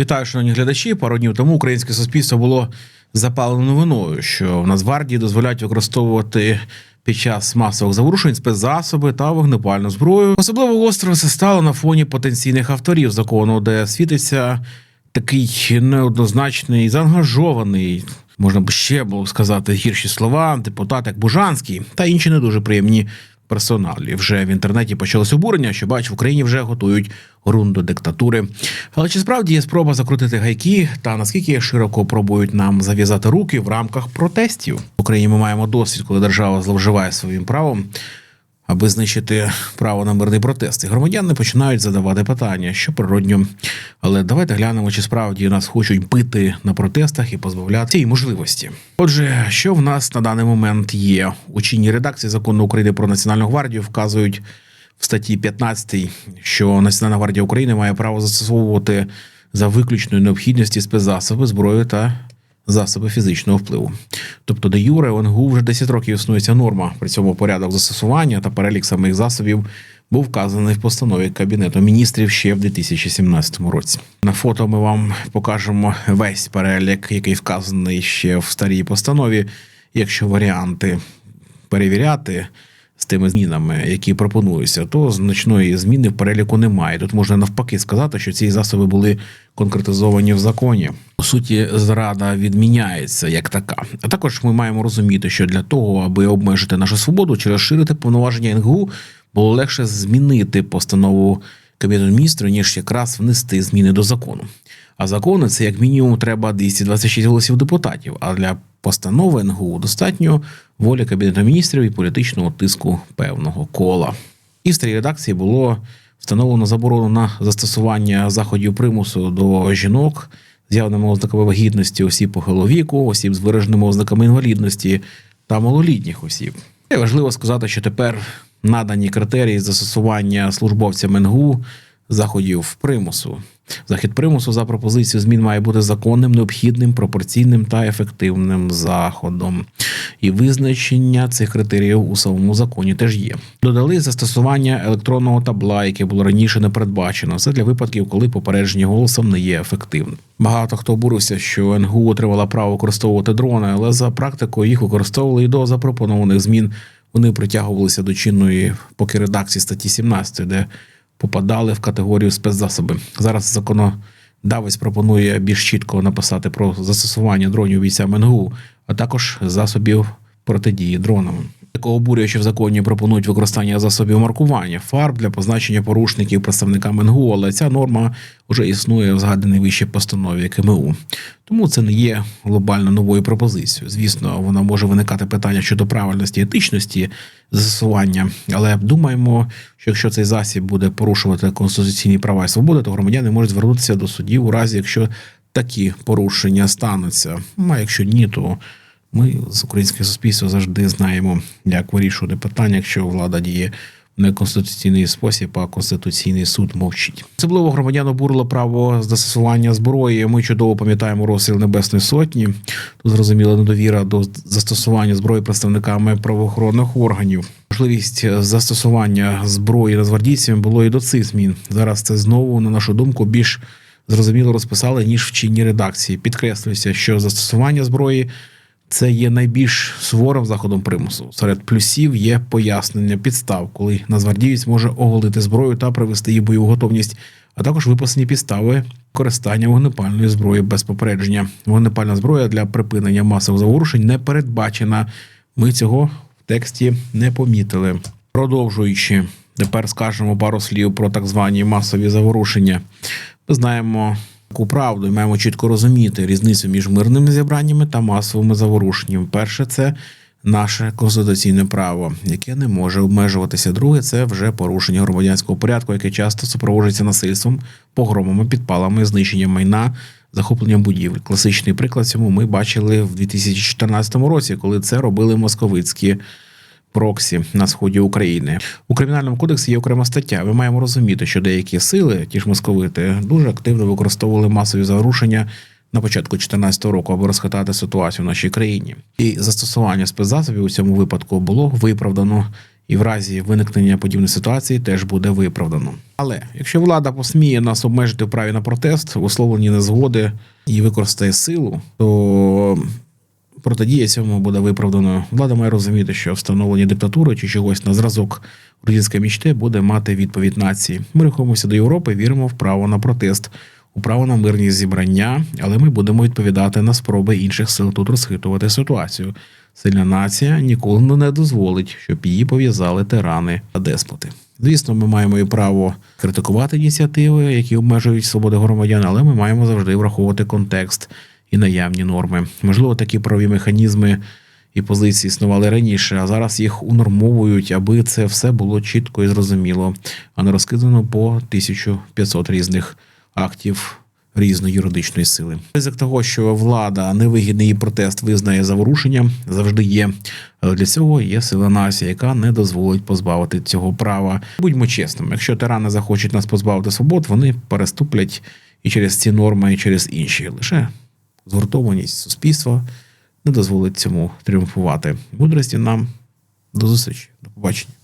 Вітаю, шановні глядачі. Пару днів тому українське суспільство було запалено новиною, що в Нацгвардії дозволяють використовувати під час масових заворушень спецзасоби та вогнепальну зброю. Особливо гостро це стало на фоні потенційних авторів закону, де світиться такий неоднозначний, заангажований. Можна б ще було сказати гірші слова, депутат як Бужанський та інші не дуже приємні персоналі. Вже в інтернеті почалось обурення, що бач, в Україні вже готують ґрунт до диктатури. Але чи справді є спроба закрутити гайки, та наскільки широко пробують нам зав'язати руки в рамках протестів? В Україні ми маємо досвід, коли держава зловживає своїм правом. Аби знищити право на мирний протест, і громадяни починають задавати питання, що природньо. Але давайте глянемо, чи справді нас хочуть бити на протестах і позбавляти цієї можливості. Отже, що в нас на даний момент є у чинній редакції закону України про національну гвардію, вказують в статті 15, що Національна гвардія України має право застосовувати за виключною необхідності спецзасоби, зброю та засоби фізичного впливу. Тобто, де Юре в НГУ вже 10 років існує ця норма. При цьому порядок застосування та перелік самих засобів був вказаний в постанові Кабінету міністрів ще в 2017 році. На фото ми вам покажемо весь перелік, який вказаний ще в старій постанові. Якщо варіанти перевіряти тими змінами, які пропонуються, то значної зміни в переліку немає. Тут можна навпаки сказати, що ці засоби були конкретизовані в законі. По суті, зрада відміняється як така. А також ми маємо розуміти, що для того, аби обмежити нашу свободу чи розширити повноваження НГУ, було легше змінити постанову Кабінету міністрів, ніж якраз внести зміни до закону. А закони це як мінімум треба 226 голосів депутатів. А для постанови НГУ достатньо волі Кабінету міністрів і політичного тиску певного кола. І в старій редакції було встановлено заборону на застосування заходів примусу до жінок з явними ознаками вагітності, осіб похилого віку, осіб з вираженими ознаками інвалідності та малолітніх осіб. І важливо сказати, що тепер надані критерії застосування службовцям НГУ заходів примусу. Захід примусу за пропозицією змін має бути законним, необхідним, пропорційним та ефективним заходом. І визначення цих критеріїв у самому законі теж є. Додали застосування електронного табла, яке було раніше не передбачено. Це для випадків, коли попередження голосом не є ефективним. Багато хто обурився, що НГУ отримала право використовувати дрони, але за практикою їх використовували і до запропонованих змін. Вони притягувалися до чинної поки редакції статті 17, де попадали в категорію спецзасоби. Зараз законодавець пропонує більш чітко написати про застосування дронів бійцям НГУ, а також засобів протидії дронам. Такого обурює, що в законі пропонують використання засобів маркування фарб для позначення порушників представникам НГУ, але ця норма вже існує в згаданій вище постанові КМУ. Тому це не є глобально новою пропозицією. Звісно, вона може виникати питання щодо правильності етичності застосування, але думаємо, що якщо цей засіб буде порушувати конституційні права і свободи, то громадяни можуть звернутися до судів у разі, якщо такі порушення стануться. Ну, А якщо ні, то ми з українського суспільства завжди знаємо, як вирішувати питання, якщо влада діє в неконституційний спосіб, а конституційний суд мовчить. Особливо громадян обурило право застосування зброї. Ми чудово пам'ятаємо розстріл Небесної Сотні. Тут зрозуміла недовіра до застосування зброї представниками правоохоронних органів. Можливість застосування зброї нацгвардійцями було і до цих змін. Зараз це знову, на нашу думку, більш зрозуміло розписали ніж в чинній редакції. Підкреслюється, що застосування зброї це є найбільш суворим заходом примусу. Серед плюсів є пояснення підстав, коли нацгвардієць може оголити зброю та привести її в бойову готовність, а також виписані підстави користання вогнепальної зброї без попередження. Вогнепальна зброя для припинення масових заворушень не передбачена. Ми цього в тексті не помітили. Продовжуючи, тепер скажемо пару слів про так звані масові заворушення. Ми знаємо правду маємо чітко розуміти різницю між мирними зібраннями та масовими заворушеннями. Перше, це наше конституційне право, яке не може обмежуватися. Друге, це вже порушення громадянського порядку, яке часто супроводжується насильством, погромами, підпалами, знищенням майна. Захопленням будівель. Класичний приклад цьому ми бачили в 2014 році, коли це робили московицькі проксі на сході України. У кримінальному кодексі є окрема стаття. Ми маємо розуміти, що деякі сили, ті ж московити, дуже активно використовували масові зарушення на початку 2014 року, аби розхитати ситуацію в нашій країні. І застосування спецзасобів у цьому випадку було виправдано. і в разі виникнення подібної ситуації теж буде виправдано. Але якщо влада посміє нас обмежити в праві на протест, висловлені незгоди і використає силу, то протидія цьому буде виправданою. Влада має розуміти, що встановлення диктатури чи чогось на зразок української мічти буде мати відповідь нації. Ми рухаємося до Європи, віримо в право на протест, у право на мирні зібрання, але ми будемо відповідати на спроби інших сил тут розхитувати ситуацію. Сильна нація ніколи не дозволить, щоб її пов'язали тирани та деспоти. Звісно, ми маємо і право критикувати ініціативи, які обмежують свободи громадян, але ми маємо завжди враховувати контекст і наявні норми. Можливо, такі правові механізми і позиції існували раніше, а зараз їх унормовують, аби це все було чітко і зрозуміло, а не розкидано по 1500 різних актів різної юридичної сили. Ризик того, що влада невигідний її протест визнає заворушенням, завжди є. Але для цього є сила нації, яка не дозволить позбавити цього права. Будьмо чесними, якщо тирани захочуть нас позбавити свобод, вони переступлять і через ці норми, і через інші. Лише згуртованість суспільства не дозволить цьому тріумфувати. Мудрості нам до зустрічі, до побачення.